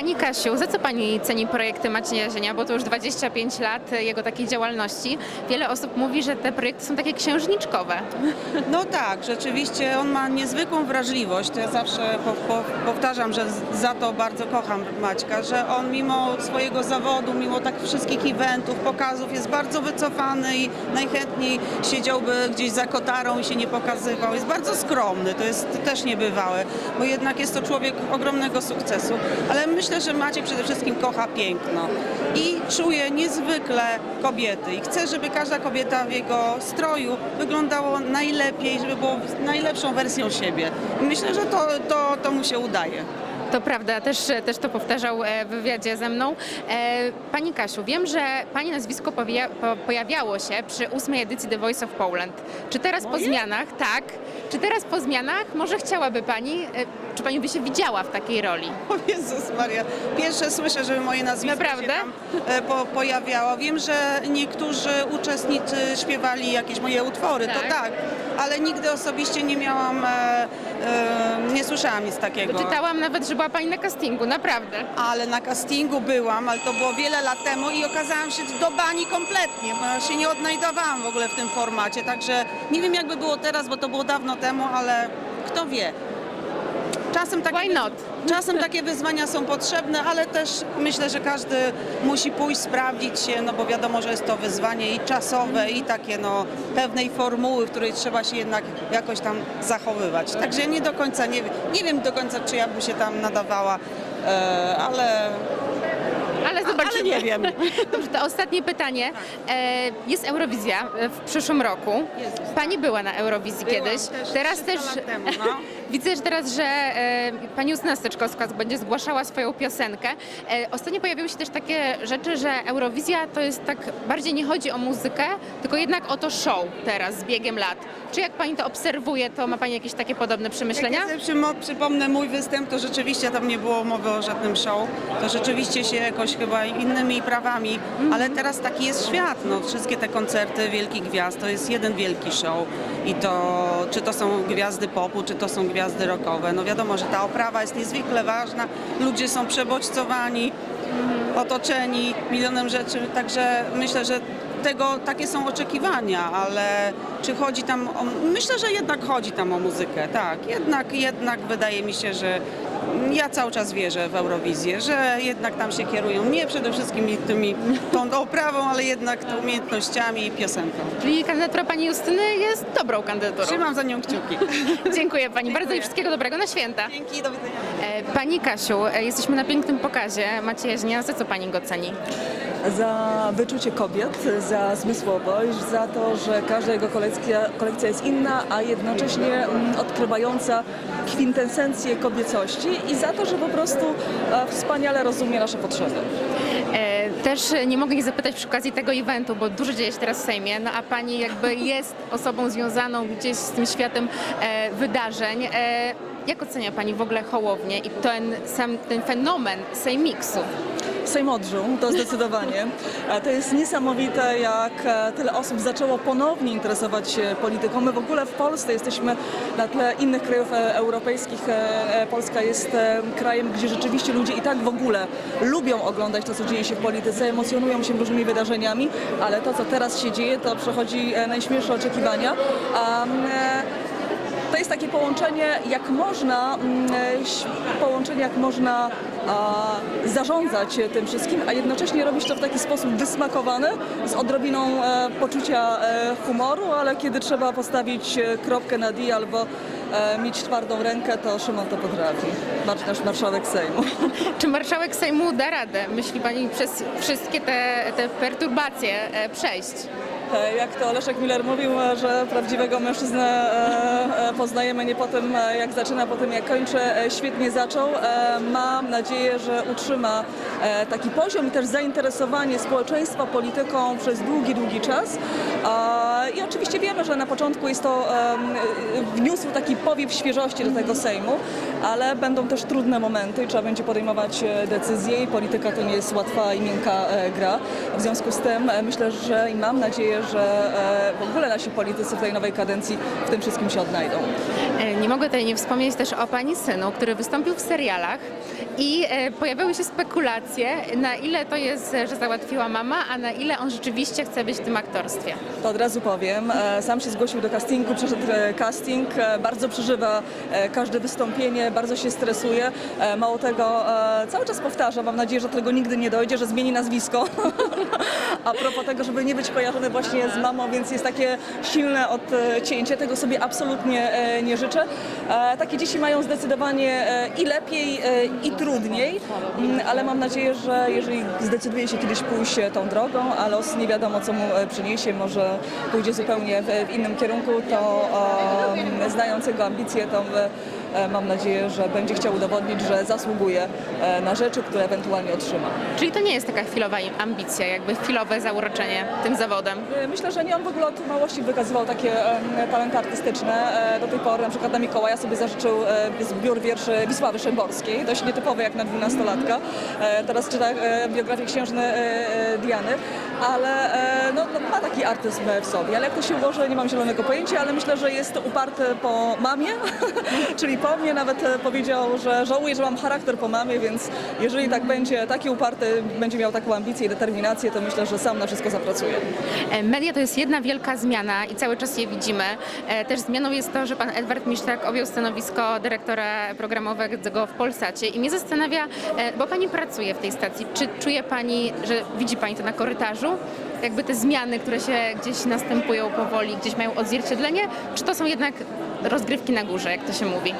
Pani Kasiu, za co Pani ceni projekty Macieja Zienia? Bo to już 25 lat jego takiej działalności. Wiele osób mówi, że te projekty są takie księżniczkowe. No tak, rzeczywiście on ma niezwykłą wrażliwość. Ja zawsze po, po, powtarzam, że za to bardzo kocham Maćka, że on mimo swojego zawodu, mimo tak wszystkich eventów, pokazów jest bardzo wycofany i najchętniej siedziałby gdzieś za kotarą i się nie pokazywał. Jest bardzo skromny, to jest też niebywałe, bo jednak jest to człowiek ogromnego sukcesu. Ale myślę, że Maciej przede wszystkim kocha piękno i czuje niezwykle kobiety i chce, żeby każda kobieta w jego stroju wyglądało najlepiej, żeby było najlepszą wersją siebie. I myślę, że to, to, to mu się udaje. To prawda, też, też to powtarzał e, w wywiadzie ze mną. E, Pani Kasiu, wiem, że Pani nazwisko pojawiało się przy ósmej edycji The Voice of Poland. Czy teraz po Moje? zmianach, tak, czy teraz po zmianach może chciałaby Pani, e, czy Pani by się widziała w takiej roli? O Jezus Maria, pierwsze słyszę, żeby moje nazwisko Naprawdę? się tam po, pojawiało. Wiem, że niektórzy uczestnicy śpiewali jakieś moje utwory, Tak. to tak, ale nigdy osobiście nie miałam, e, nie słyszałam nic takiego. Czytałam nawet, że była Pani na castingu, naprawdę. Ale na castingu byłam, ale to było wiele lat temu i okazałam się do bani kompletnie, bo ja się nie odnajdowałam w ogóle w tym formacie, także nie wiem jakby było teraz, bo to było dawno temu, ale kto wie. Czasem takie, Why not? czasem takie wyzwania są potrzebne, ale też myślę, że każdy musi pójść, sprawdzić się, no bo wiadomo, że jest to wyzwanie i czasowe, i takie no pewnej formuły, w której trzeba się jednak jakoś tam zachowywać. Także nie do końca, nie, wiem- nie wiem do końca, czy ja bym się tam nadawała, e, ale Ale zobaczymy. ale nie wiem. Dobrze, to ostatnie pytanie. E, jest Eurowizja e, w przyszłym roku. Pani była na Eurowizji Byłam kiedyś. też teraz 300 też lat temu, no. widzę że teraz, że e, pani Justyna Steczkowska będzie zgłaszała swoją piosenkę. E, ostatnio pojawiły się też takie rzeczy, że Eurowizja to jest tak, bardziej nie chodzi o muzykę, tylko jednak o to show teraz z biegiem lat. Czy jak pani to obserwuje, to ma pani jakieś takie podobne przemyślenia? Jak ja sobie przymo- przypomnę mój występ, to rzeczywiście tam nie było mowy o żadnym show. To rzeczywiście się jakoś chyba innymi prawami, ale teraz taki jest świat. No, wszystkie te koncerty wielkich gwiazd to jest jeden wielki show. I to, czy to są gwiazdy popu, czy to są gwiazdy rockowe. No wiadomo, że ta oprawa jest niezwykle ważna. Ludzie są przebodźcowani, otoczeni milionem rzeczy, także myślę, że tego takie są oczekiwania, ale czy chodzi tam o... Myślę, że jednak chodzi tam o muzykę, tak. Jednak, jednak wydaje mi się, że ja cały czas wierzę w Eurowizję, że jednak tam się kierują nie przede wszystkim tymi, tą oprawą, ale jednak tą umiejętnościami i piosenką. Czyli kandydatura pani Justyny jest dobrą kandydaturą. Trzymam za nią kciuki. Dziękuję pani bardzo i wszystkiego dobrego na święta. Dzięki, do widzenia. E, Pani Kasiu, e, jesteśmy na pięknym pokazie Macieja Żnia. Za co pani go ceni? Za wyczucie kobiet, za zmysłowość, za to, że każda jego kolekcja, kolekcja jest inna, a jednocześnie mm, odkrywająca kwintesencję kobiecości i za to, że po prostu e, wspaniale rozumie nasze potrzeby. E, Też nie mogę nie zapytać przy okazji tego eventu, bo dużo dzieje się teraz w Sejmie, no a pani jakby jest osobą związaną gdzieś z tym światem e, wydarzeń. Jak ocenia pani w ogóle Hołownię i ten sam ten fenomen Sejmiksu? Sejm odżył, to zdecydowanie. To jest niesamowite, jak e, tyle osób zaczęło ponownie interesować się polityką. My w ogóle w Polsce jesteśmy na tle innych krajów e, europejskich. e, Polska jest krajem, gdzie rzeczywiście ludzie i tak w ogóle lubią oglądać to, co dzieje się w polityce, emocjonują się różnymi wydarzeniami, ale to, co teraz się dzieje, to przechodzi najśmielsze oczekiwania. To jest takie połączenie, jak można, mm, połączenie, jak można zarządzać tym wszystkim, a jednocześnie robić to w taki sposób wysmakowany, z odrobiną e, poczucia e, humoru, ale kiedy trzeba postawić e, kropkę na D albo mieć twardą rękę, to Szymon to potrafi. Nasz marszałek Sejmu. Czy marszałek Sejmu da radę, myśli pani, przez wszystkie te, te perturbacje przejść? Jak to Leszek Miller mówił, e, że prawdziwego mężczyznę e, e, poznajemy nie po tym, jak zaczyna, po tym, jak kończy. Świetnie zaczął. Mam nadzieję, że utrzyma taki poziom i też zainteresowanie społeczeństwa polityką przez długi, długi czas. I oczywiście wiemy, że na początku jest to wniósł taki powiew świeżości do tego Sejmu, ale będą też trudne momenty trzeba będzie podejmować e, decyzje i polityka to nie jest łatwa i miękka e, gra. W związku z tym e, myślę, że i mam nadzieję, że w ogóle nasi politycy w tej nowej kadencji w tym wszystkim się odnajdą. E, Nie mogę tutaj nie wspomnieć też o pani synu, który wystąpił w serialach i e, pojawiały się spekulacje, na ile to jest, że załatwiła mama, a na ile on rzeczywiście chce być w tym aktorstwie. To od razu powiem. E, Sam się zgłosił do castingu, przeszedł e, casting, e, bardzo przeżywa e, każde wystąpienie, bardzo się stresuje. E, Mało tego, e, cały czas powtarza, mam nadzieję, że do tego nigdy nie dojdzie, że zmieni nazwisko. A propos tego, żeby nie być kojarzony właśnie z mamą, więc jest takie silne odcięcie. Tego sobie absolutnie e, nie życzę. E, Takie dzieci mają zdecydowanie e, i lepiej, e, i trudniej, Mm, ale mam nadzieję, że jeżeli zdecyduje się kiedyś pójść tą drogą, a los nie wiadomo co mu przyniesie, może pójdzie zupełnie w, innym kierunku, to znając jego ambicje, to mam nadzieję, że będzie chciał udowodnić, że zasługuje e, na rzeczy, które ewentualnie otrzyma. Czyli to nie jest taka chwilowa ambicja, jakby chwilowe zauroczenie tym zawodem. E, Myślę, że nie. On w ogóle od małości wykazywał takie talenty artystyczne. E, Do tej pory na przykład na Mikołaja sobie zażyczył e, zbiór wierszy Wisławy Szymborskiej, dość nietypowy jak na dwunastolatka. E, Teraz czyta e, biografię księżny e, e, Diany, ale e, no, no, ma taki artyzm w sobie. Ale jak to się ułoży, nie mam zielonego pojęcia, ale myślę, że jest uparty po mamie, czyli po mnie. Nawet e, powiedział, że żałuje, że mam charakter po mamie, więc jeżeli tak będzie, taki uparty, będzie miał taką ambicję i determinację, to myślę, że sam na wszystko zapracuje. E, Media to jest jedna wielka zmiana i cały czas je widzimy. E, Też zmianą jest to, że pan Edward Misztak objął stanowisko dyrektora programowego w Polsacie i mnie zastanawia, bo pani pracuje w tej stacji, czy czuje pani, że widzi pani to na korytarzu? Jakby te zmiany, które się gdzieś następują powoli, gdzieś mają odzwierciedlenie, czy to są jednak rozgrywki na górze, jak to się mówi?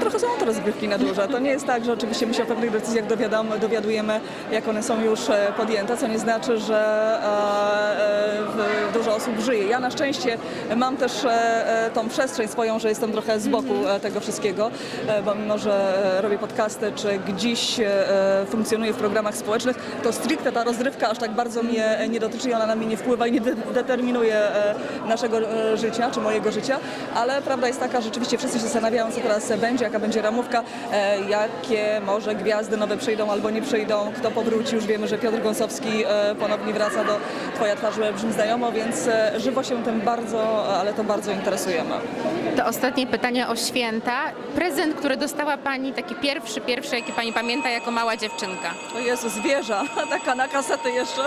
Trochę są to rozgrywki na duże. To nie jest tak, że oczywiście my się o pewnych decyzjach dowiadujemy, jak one są już e, podjęte, co nie znaczy, że e, e, dużo osób żyje. Ja na szczęście mam też e, e, tą przestrzeń swoją, że jestem trochę z boku e, tego wszystkiego, e, bo mimo, że robię podcasty, czy gdzieś e, funkcjonuję w programach społecznych, to stricte ta rozrywka aż tak bardzo mnie nie dotyczy i ona na mnie nie wpływa i nie de- determinuje e, naszego e, życia, czy mojego życia, ale prawda jest taka, że rzeczywiście wszyscy się zastanawiają, co teraz będzie, jaka będzie ramówka, e, jakie może gwiazdy nowe przyjdą albo nie przyjdą, kto powróci. Już wiemy, że Piotr Gąsowski e, ponownie wraca do Twoja twarz brzmi znajomo, więc e, żywo się tym bardzo, ale to bardzo interesujemy. To ostatnie pytanie o święta. Prezent, który dostała pani, taki pierwszy, pierwszy, jaki pani pamięta jako mała dziewczynka. O Jezu, zwierza, taka na kasety jeszcze.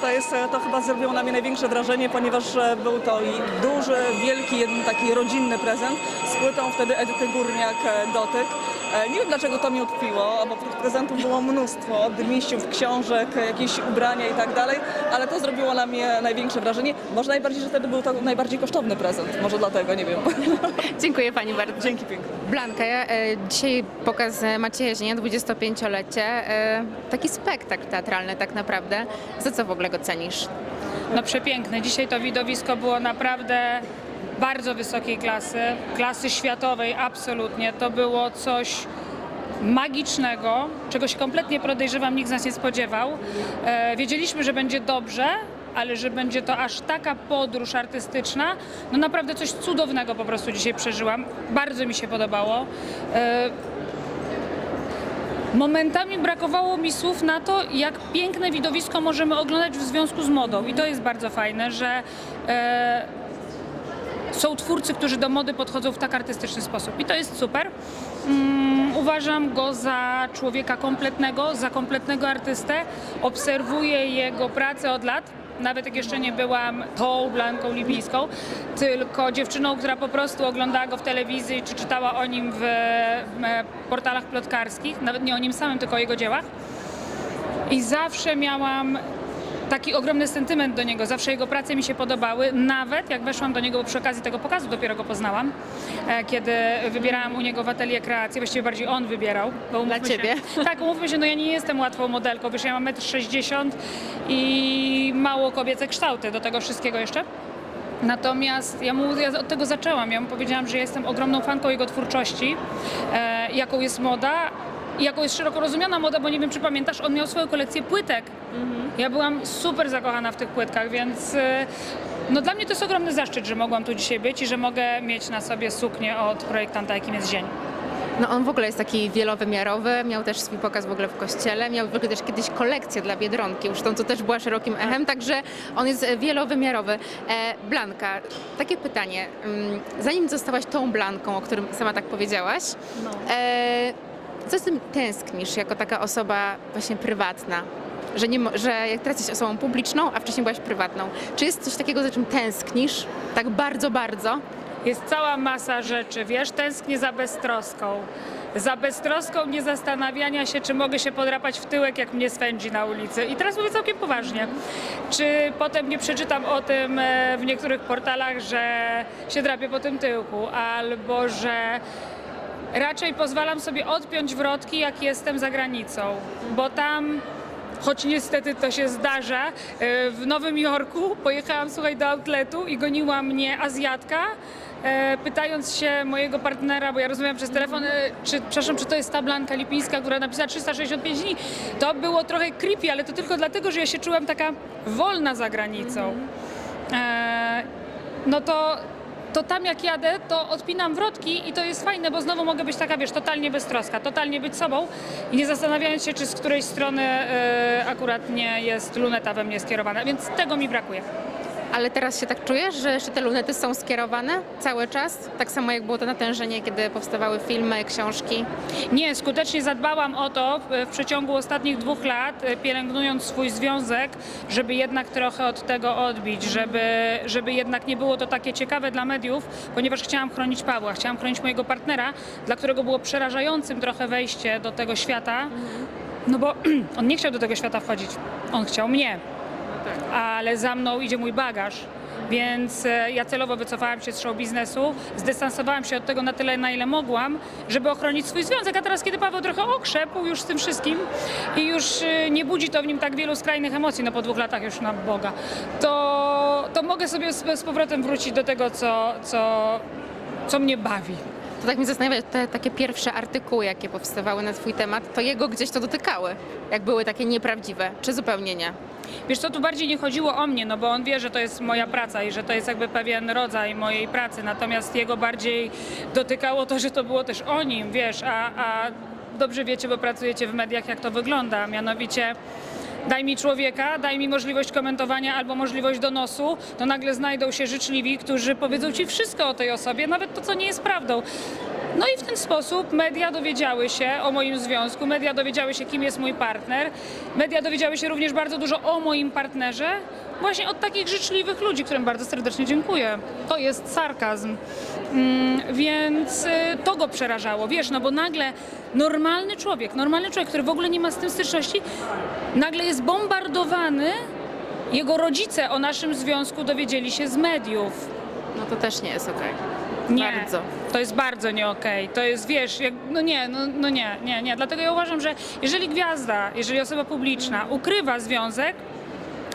To jest, to chyba zrobiło na mnie największe wrażenie, ponieważ był to duży, wielki, jeden taki rodzinny prezent z płytą wtedy Edyty Górniak e, Dotyk. E, Nie wiem dlaczego to mi utkwiło, bo tych prezentów było mnóstwo, od miściów, książek, jakieś ubrania i tak dalej, ale to zrobiło na mnie największe wrażenie. Może najbardziej, że wtedy był to najbardziej kosztowny prezent, może dlatego, nie wiem. Dziękuję pani bardzo. Dzięki pięknie. Blanka, e, dzisiaj pokaz Macieja Zienia, 25-lecie. E, taki spektakl teatralny tak naprawdę. Za co w ogóle go cenisz? No przepiękne. Dzisiaj to widowisko było naprawdę bardzo wysokiej klasy, klasy światowej absolutnie. To było coś magicznego, czego się kompletnie podejrzewam, nikt z nas nie spodziewał. E, wiedzieliśmy, że będzie dobrze, ale że będzie to aż taka podróż artystyczna, no naprawdę coś cudownego po prostu dzisiaj przeżyłam. Bardzo mi się podobało. E, Momentami brakowało mi słów na to, jak piękne widowisko możemy oglądać w związku z modą. I to jest bardzo fajne, że e, są twórcy, którzy do mody podchodzą w tak artystyczny sposób. I to jest super. Mm, uważam go za człowieka kompletnego, za kompletnego artystę. Obserwuję jego pracę od lat. Nawet jak jeszcze nie byłam tą Blanką Libijską, tylko dziewczyną, która po prostu oglądała go w telewizji czy czytała o nim w e, portalach plotkarskich, nawet nie o nim samym, tylko o jego dziełach. I zawsze miałam taki ogromny sentyment do niego, zawsze jego prace mi się podobały, nawet jak weszłam do niego, bo przy okazji tego pokazu dopiero go poznałam, e, kiedy wybierałam u niego w atelier kreację, właściwie bardziej on wybierał. Bo Dla ciebie. Się, tak, umówmy się, no ja nie jestem łatwą modelką, wiesz, ja mam 1,60 m i mało kobiece kształty do tego wszystkiego jeszcze. Natomiast ja, mu, ja od tego zaczęłam. Ja mu powiedziałam, że jestem ogromną fanką jego twórczości, e, jaką jest moda i jaką jest szeroko rozumiana moda, bo nie wiem, czy pamiętasz, on miał swoją kolekcję płytek. Ja byłam super zakochana w tych płytkach, więc e, no dla mnie to jest ogromny zaszczyt, że mogłam tu dzisiaj być i że mogę mieć na sobie suknię od projektanta, jakim jest Zień. No on w ogóle jest taki wielowymiarowy, miał też swój pokaz w ogóle w kościele, miał w ogóle też kiedyś kolekcję dla Biedronki, już tą, co też była szerokim echem, także on jest e, wielowymiarowy. E, Blanka, takie pytanie, mm, zanim zostałaś tą Blanką, o którym sama tak powiedziałaś, e, co z tym tęsknisz jako taka osoba właśnie prywatna? Że, nie, że jak teraz jesteś osobą publiczną, a wcześniej byłaś prywatną. Czy jest coś takiego, za czym tęsknisz? Tak bardzo, bardzo? Jest cała masa rzeczy, wiesz, tęsknię za beztroską. Za beztroską nie zastanawiania się, czy mogę się podrapać w tyłek, jak mnie swędzi na ulicy. I teraz mówię całkiem poważnie. Czy potem nie przeczytam o tym e, w niektórych portalach, że się drapię po tym tyłku, albo że raczej pozwalam sobie odpiąć wrotki, jak jestem za granicą, bo tam choć niestety to się zdarza. e, W Nowym Jorku pojechałam, słuchaj, do outletu i goniła mnie Azjatka, e, pytając się mojego partnera, bo ja rozmawiam przez telefon, e, czy, przepraszam, czy to jest ta Blanka Lipińska, która napisała 365 dni. To było trochę creepy, ale to tylko dlatego, że ja się czułam taka wolna za granicą. No to, to tam jak jadę, to odpinam wrotki i to jest fajne, bo znowu mogę być taka, wiesz, totalnie beztroska, totalnie być sobą i nie zastanawiając się, czy z której strony e, akurat nie jest luneta we mnie skierowana, więc tego mi brakuje. Ale teraz się tak czujesz, że jeszcze te lunety są skierowane cały czas? Tak samo jak było to natężenie, kiedy powstawały filmy, książki. Nie, skutecznie zadbałam o to w, przeciągu ostatnich dwóch lat, e, pielęgnując swój związek, żeby jednak trochę od tego odbić, żeby, żeby jednak nie było to takie ciekawe dla mediów, ponieważ chciałam chronić Pawła, chciałam chronić mojego partnera, dla którego było przerażającym trochę wejście do tego świata, no bo on nie chciał do tego świata wchodzić, on chciał mnie, ale za mną idzie mój bagaż. Więc e, ja celowo wycofałam się z show biznesu, zdystansowałam się od tego na tyle, na ile mogłam, żeby ochronić swój związek. A teraz, kiedy Paweł trochę okrzepł już z tym wszystkim i już e, nie budzi to w nim tak wielu skrajnych emocji, no po dwóch latach już na Boga, to, to mogę sobie z, z powrotem wrócić do tego, co, co, co mnie bawi. To tak mnie zastanawia, te takie pierwsze artykuły, jakie powstawały na twój temat, to jego gdzieś to dotykały, jak były takie nieprawdziwe, czy zupełnie nie? Wiesz co, tu bardziej nie chodziło o mnie, no bo on wie, że to jest moja praca i że to jest jakby pewien rodzaj mojej pracy, natomiast jego bardziej dotykało to, że to było też o nim, wiesz, a, a dobrze wiecie, bo pracujecie w mediach, jak to wygląda, mianowicie daj mi człowieka, daj mi możliwość komentowania albo możliwość donosu, to nagle znajdą się życzliwi, którzy powiedzą ci wszystko o tej osobie, nawet to, co nie jest prawdą. No i w ten sposób media dowiedziały się o moim związku, media dowiedziały się, kim jest mój partner, media dowiedziały się również bardzo dużo o moim partnerze, właśnie od takich życzliwych ludzi, którym bardzo serdecznie dziękuję. To jest sarkazm. Mm, więc y, to go przerażało, wiesz, no bo nagle normalny człowiek, normalny człowiek, który w ogóle nie ma z tym styczności, nagle jest bombardowany. Jego rodzice o naszym związku dowiedzieli się z mediów. No to też nie jest okej. Nie, Bardzo. to jest bardzo nie okej. To jest, wiesz, jak, no nie, no, no nie, nie, nie. Dlatego ja uważam, że jeżeli gwiazda, jeżeli osoba publiczna ukrywa związek,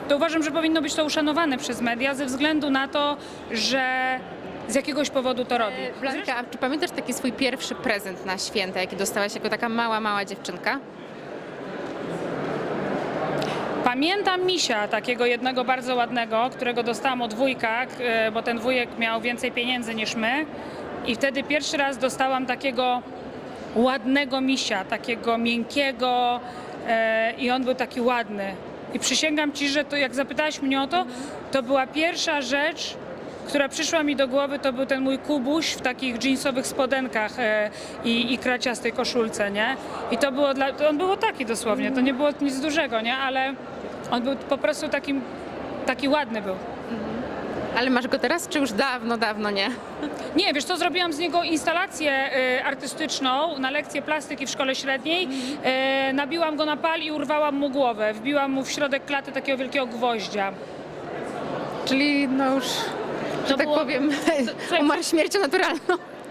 to uważam, że powinno być to uszanowane przez media ze względu na to, że z jakiegoś powodu to robi. E, Blanka, a czy pamiętasz taki swój pierwszy prezent na święta, jaki dostałaś jako taka mała, mała dziewczynka? Pamiętam misia, takiego jednego bardzo ładnego, którego dostałam od wujka, e, bo ten wujek miał więcej pieniędzy niż my. I wtedy pierwszy raz dostałam takiego ładnego misia, takiego miękkiego e, i on był taki ładny. I przysięgam ci, że to jak zapytałaś mnie o to, to była pierwsza rzecz, która przyszła mi do głowy, to był ten mój kubuś w takich jeansowych spodenkach e, i, i kraciastej koszulce, nie? I to było dla, on był taki dosłownie, to nie było nic dużego, nie? Ale on był po prostu takim, taki ładny był. Ale masz go teraz, czy już dawno, dawno nie? Nie, wiesz co, zrobiłam z niego instalację e, artystyczną na lekcję plastyki w szkole średniej. E, nabiłam go na pal i urwałam mu głowę. Wbiłam mu w środek klaty takiego wielkiego gwoździa. Czyli no już, że tak było- powiem, umarł śmiercią naturalną.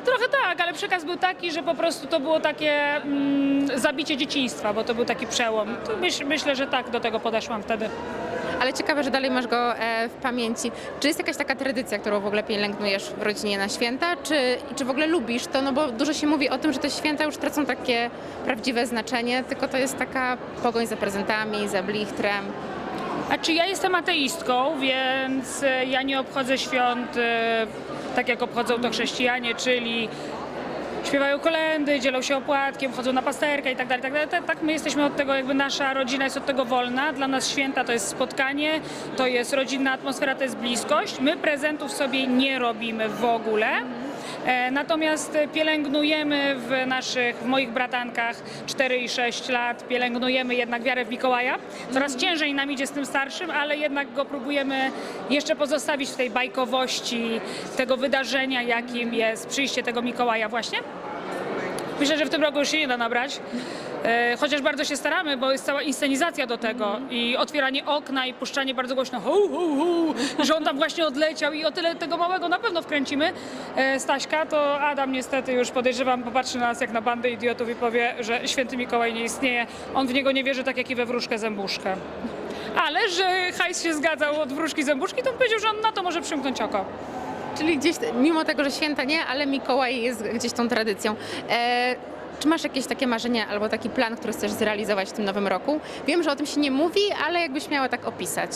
Trochę tak, ale przekaz był taki, że po prostu to było takie mm, zabicie dzieciństwa, bo to był taki przełom. To myśl, myślę, że tak do tego podeszłam wtedy. Ale ciekawe, że dalej masz go e, w pamięci. Czy jest jakaś taka tradycja, którą w ogóle pielęgnujesz w rodzinie na święta? Czy, i czy w ogóle lubisz to? No bo dużo się mówi o tym, że te święta już tracą takie prawdziwe znaczenie, tylko to jest taka pogoń za prezentami, za blichtrem. A czy ja jestem ateistką, więc e, ja nie obchodzę świąt e, tak jak obchodzą to chrześcijanie, czyli śpiewają kolendy, dzielą się opłatkiem, chodzą na pasterkę i tak dalej, tak dalej. Tak, tak my jesteśmy od tego, jakby nasza rodzina jest od tego wolna. Dla nas święta to jest spotkanie, to jest rodzinna atmosfera, to jest bliskość. My prezentów sobie nie robimy w ogóle. E, Natomiast pielęgnujemy w naszych, w moich bratankach 4 i 6 lat, pielęgnujemy jednak wiarę w Mikołaja. Coraz ciężej nam idzie z tym starszym, ale jednak go próbujemy jeszcze pozostawić w tej bajkowości tego wydarzenia, jakim jest przyjście tego Mikołaja właśnie. Myślę, że w tym roku już się nie da nabrać. E, Chociaż bardzo się staramy, bo jest cała inscenizacja do tego i otwieranie okna i puszczanie bardzo głośno hu, hu, hu, że on tam właśnie odleciał i o tyle tego małego na pewno wkręcimy. E, Staśka, to Adam niestety już podejrzewam popatrzy na nas jak na bandę idiotów i powie, że święty Mikołaj nie istnieje. On w niego nie wierzy tak jak i we wróżkę zębuszkę. Ale że hajs się zgadzał od wróżki zębuszki, to on powiedział, że on na to może przymknąć oko. Czyli gdzieś, mimo tego, że święta nie, ale Mikołaj jest gdzieś tą tradycją. E, czy masz jakieś takie marzenia albo taki plan, który chcesz zrealizować w tym nowym roku? Wiem, że o tym się nie mówi, ale jakbyś miała tak opisać.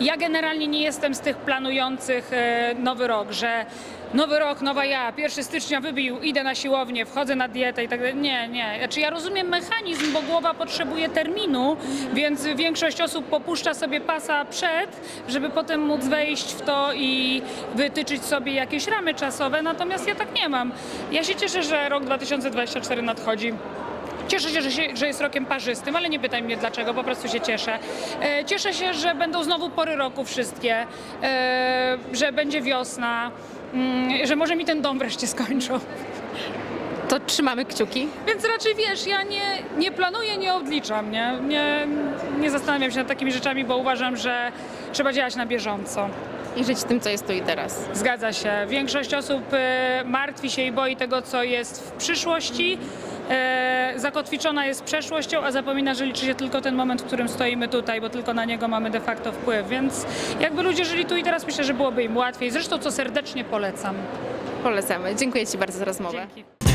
Ja generalnie nie jestem z tych planujących e, nowy rok, że nowy rok, nowa ja, 1 stycznia wybił, idę na siłownię, wchodzę na dietę i tak dalej. Nie, nie. Znaczy ja rozumiem mechanizm, bo głowa potrzebuje terminu, więc większość osób popuszcza sobie pasa przed, żeby potem móc wejść w to i wytyczyć sobie jakieś ramy czasowe, natomiast ja tak nie mam. Ja się cieszę, że rok 2024 nadchodzi. Cieszę się że, się, że jest rokiem parzystym, ale nie pytaj mnie dlaczego, po prostu się cieszę. E, cieszę się, że będą znowu pory roku wszystkie, e, że będzie wiosna, mm, że może mi ten dom wreszcie skończą. To trzymamy kciuki. Więc raczej wiesz, ja nie, nie planuję, nie odliczam, nie? nie? Nie zastanawiam się nad takimi rzeczami, bo uważam, że trzeba działać na bieżąco. I żyć tym, co jest tu i teraz. Zgadza się. Większość osób e, martwi się i boi tego, co jest w przyszłości. E, zakotwiczona jest przeszłością, a zapomina, że liczy się tylko ten moment, w którym stoimy tutaj, bo tylko na niego mamy de facto wpływ. Więc jakby ludzie żyli tu i teraz, myślę, że byłoby im łatwiej. Zresztą co serdecznie polecam. Polecamy. Dziękuję Ci bardzo za rozmowę. Dzięki.